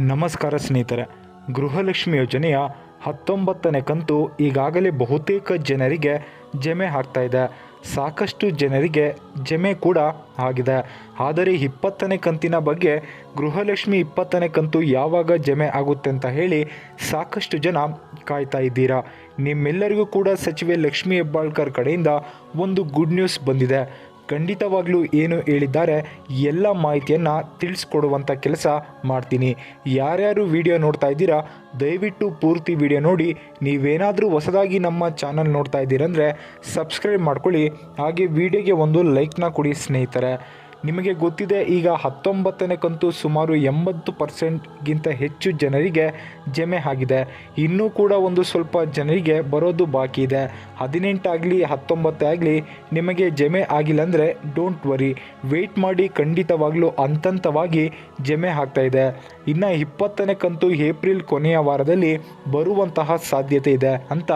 ನಮಸ್ಕಾರ ಸ್ನೇಹಿತರೆ. ಗೃಹಲಕ್ಷ್ಮಿ ಯೋಜನೆಯ ಹತ್ತೊಂಬತ್ತನೇ ಕಂತು ಈಗಾಗಲೇ ಬಹುತೇಕ ಜನರಿಗೆ ಜಮೆ ಆಗ್ತಾ ಇದೆ. ಸಾಕಷ್ಟು ಜನರಿಗೆ ಜಮೆ ಕೂಡ ಆಗಿದೆ. ಆದರೆ ಇಪ್ಪತ್ತನೇ ಕಂತಿನ ಬಗ್ಗೆ ಗೃಹಲಕ್ಷ್ಮಿ ಇಪ್ಪತ್ತನೇ ಕಂತು ಯಾವಾಗ ಜಮೆ ಆಗುತ್ತೆ ಅಂತ ಹೇಳಿ ಸಾಕಷ್ಟು ಜನ ಕಾಯ್ತಾ ಇದ್ದೀರಾ. ನಿಮ್ಮೆಲ್ಲರಿಗೂ ಕೂಡ ಸಚಿವೆ ಲಕ್ಷ್ಮಿ ಹೆಬ್ಬಾಳ್ಕರ್ ಕಡೆಯಿಂದ ಒಂದು ಗುಡ್ ನ್ಯೂಸ್ ಬಂದಿದೆ. ಖಂಡಿತವಾಗ್ಲೂ ಏನು ಹೇಳಿದ್ದಾರೆ ಎಲ್ಲ ಮಾಹಿತಿಯನ್ನು ತಿಳಿಸ್ಕೊಡುವಂಥ ಕೆಲಸ ಮಾಡ್ತೀನಿ. ಯಾರ್ಯಾರು ವಿಡಿಯೋ ನೋಡ್ತಾ ಇದ್ದೀರಾ, ದಯವಿಟ್ಟು ಪೂರ್ತಿ ವಿಡಿಯೋ ನೋಡಿ. ನೀವೇನಾದರೂ ಹೊಸದಾಗಿ ನಮ್ಮ ಚಾನಲ್ ನೋಡ್ತಾ ಇದ್ದೀರಂದರೆ ಸಬ್ಸ್ಕ್ರೈಬ್ ಮಾಡ್ಕೊಳ್ಳಿ. ಹಾಗೆ ವಿಡಿಯೋಗೆ ಒಂದು ಲೈಕ್ನ ಕೊಡಿ ಸ್ನೇಹಿತರೆ. ನಿಮಗೆ ಗೊತ್ತಿದೆ, ಈಗ ಹತ್ತೊಂಬತ್ತನೇ ಕಂತು ಸುಮಾರು ಎಂಬತ್ತು ಪರ್ಸೆಂಟ್ಗಿಂತ ಹೆಚ್ಚು ಜನರಿಗೆ ಜಮೆ ಆಗಿದೆ. ಇನ್ನೂ ಕೂಡ ಒಂದು ಸ್ವಲ್ಪ ಜನರಿಗೆ ಬರೋದು ಬಾಕಿ ಇದೆ. ಹದಿನೆಂಟಾಗಲಿ, ಹತ್ತೊಂಬತ್ತೇ ಆಗಲಿ ನಿಮಗೆ ಜಮೆ ಆಗಿಲ್ಲ ಅಂದರೆ ಡೋಂಟ್ ವರಿ ವೆಯ್ಟ್ ಮಾಡಿ ಖಂಡಿತವಾಗಲೂ ಹಂತಂತವಾಗಿ ಜಮೆ ಆಗ್ತಾ ಇದೆ. ಇನ್ನು ಇಪ್ಪತ್ತನೇ ಕಂತು ಏಪ್ರಿಲ್ ಕೊನೆಯ ವಾರದಲ್ಲಿ ಬರುವಂತಹ ಸಾಧ್ಯತೆ ಇದೆ ಅಂತ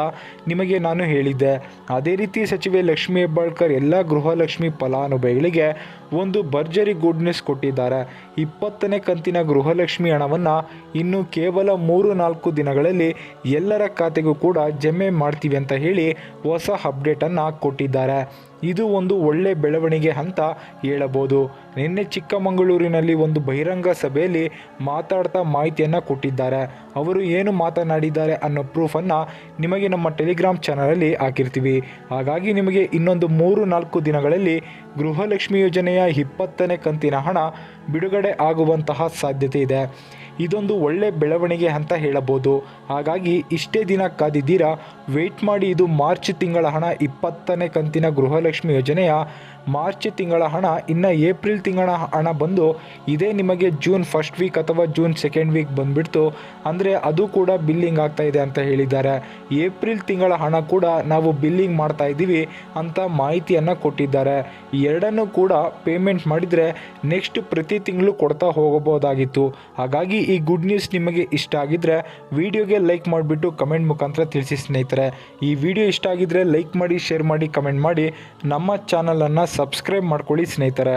ನಿಮಗೆ ನಾನು ಹೇಳಿದ್ದೆ. ಅದೇ ರೀತಿ ಸಚಿವೆ ಲಕ್ಷ್ಮೀ ಹೆಬ್ಬಾಳ್ಕರ್, ಎಲ್ಲ ಗೃಹಲಕ್ಷ್ಮಿ ಫಲಾನುಭವಿಗಳಿಗೆ ಒಂದು ಭರ್ಜರಿ ಗುಡ್ ಕೊಟ್ಟಿದ್ದಾರೆ. ಇಪ್ಪತ್ತನೇ ಕಂತಿನ ಗೃಹಲಕ್ಷ್ಮಿ ಹಣವನ್ನು ಇನ್ನು ಕೇವಲ ಮೂರು ನಾಲ್ಕು ದಿನಗಳಲ್ಲಿ ಎಲ್ಲರ ಖಾತೆಗೂ ಕೂಡ ಜಮೆ ಮಾಡ್ತೀವಿ ಅಂತ ಹೇಳಿ ಹೊಸ ಅಪ್ಡೇಟನ್ನು ಕೊಟ್ಟಿದ್ದಾರೆ. ಇದು ಒಂದು ಒಳ್ಳೆ ಬೆಳವಣಿಗೆ ಅಂತ ಹೇಳಬಹುದು. ನಿನ್ನೆ ಚಿಕ್ಕಮಗಳೂರಿನಲ್ಲಿ ಒಂದು ಬಹಿರಂಗ ಸಭೆಯಲ್ಲಿ ಮಾತಾಡ್ತಾ ಮಾಹಿತಿಯನ್ನು ಕೊಟ್ಟಿದ್ದಾರೆ. ಅವರು ಏನು ಮಾತನಾಡಿದ್ದಾರೆ ಅನ್ನೋ ಪ್ರೂಫನ್ನು ನಿಮಗೆ ನಮ್ಮ ಟೆಲಿಗ್ರಾಮ್ ಚಾನಲಲ್ಲಿ ಹಾಕಿರ್ತೀವಿ. ಹಾಗಾಗಿ ನಿಮಗೆ ಇನ್ನೊಂದು ಮೂರು ನಾಲ್ಕು ದಿನಗಳಲ್ಲಿ ಗೃಹಲಕ್ಷ್ಮಿ ಯೋಜನೆಯ ಇಪ್ಪತ್ತನೇ ಕಂತಿನ ಹಣ ಬಿಡುಗಡೆ ಆಗುವಂತಹ ಸಾಧ್ಯತೆ ಇದೆ. ಇದೊಂದು ಒಳ್ಳೆ ಬೆಳವಣಿಗೆ ಅಂತ ಹೇಳಬಹುದು. ಹಾಗಾಗಿ ಇಷ್ಟೇ ದಿನ ಕಾದಿದ್ದೀರಾ? ವೆಯ್ಟ್ ಮಾಡಿ, ಇದು ಮಾರ್ಚ್ ತಿಂಗಳ ಹಣ ಇಪ್ಪತ್ತನೇ ಕಂತಿನ ಗೃಹಲಕ್ಷ್ಮಿ ಯೋಜನೆಯ ಮಾರ್ಚ್ ತಿಂಗಳ ಹಣ, ಇನ್ನು ಏಪ್ರಿಲ್ ತಿಂಗಳ ಹಣ ಬಂದು ಇದೇ ನಿಮಗೆ ಜೂನ್ ಫಸ್ಟ್ ವೀಕ್ ಅಥವಾ ಜೂನ್ ಸೆಕೆಂಡ್ ವೀಕ್ ಬಂದುಬಿಡ್ತು. ಅಂದರೆ ಅದು ಕೂಡ ಬಿಲ್ಲಿಂಗ್ ಆಗ್ತಾ ಇದೆ ಅಂತ ಹೇಳಿದ್ದಾರೆ. ಏಪ್ರಿಲ್ ತಿಂಗಳ ಹಣ ಕೂಡ ನಾವು ಬಿಲ್ಲಿಂಗ್ ಮಾಡ್ತಾ ಇದ್ದೀವಿ ಅಂತ ಮಾಹಿತಿಯನ್ನು ಕೊಟ್ಟಿದ್ದಾರೆ. ಎರಡನ್ನೂ ಕೂಡ ಪೇಮೆಂಟ್ ಮಾಡಿದರೆ ನೆಕ್ಸ್ಟ್ ಪ್ರತಿ ತಿಂಗಳು ಕೊಡ್ತಾ ಹೋಗಬಹುದಾಗಿತ್ತು. ಹಾಗಾಗಿ ಈ ಗುಡ್ ನ್ಯೂಸ್ ನಿಮಗೆ ಇಷ್ಟ ಆಗಿದ್ದರೆ ವಿಡಿಯೋಗೆ ಲೈಕ್ ಮಾಡಿಬಿಟ್ಟು ಕಮೆಂಟ್ ಮುಖಾಂತರ ತಿಳಿಸಿ ಸ್ನೇಹಿತರೆ. ಈ ವಿಡಿಯೋ ಇಷ್ಟ ಆಗಿದ್ದರೆ ಲೈಕ್ ಮಾಡಿ ಶೇರ್ ಮಾಡಿ ಕಮೆಂಟ್ ಮಾಡಿ ನಮ್ಮ ಚಾನಲನ್ನು ಸಬ್ಸ್ಕ್ರೈಬ್ ಮಾಡ್ಕೊಳ್ಳಿ ಸ್ನೇಹಿತರೆ.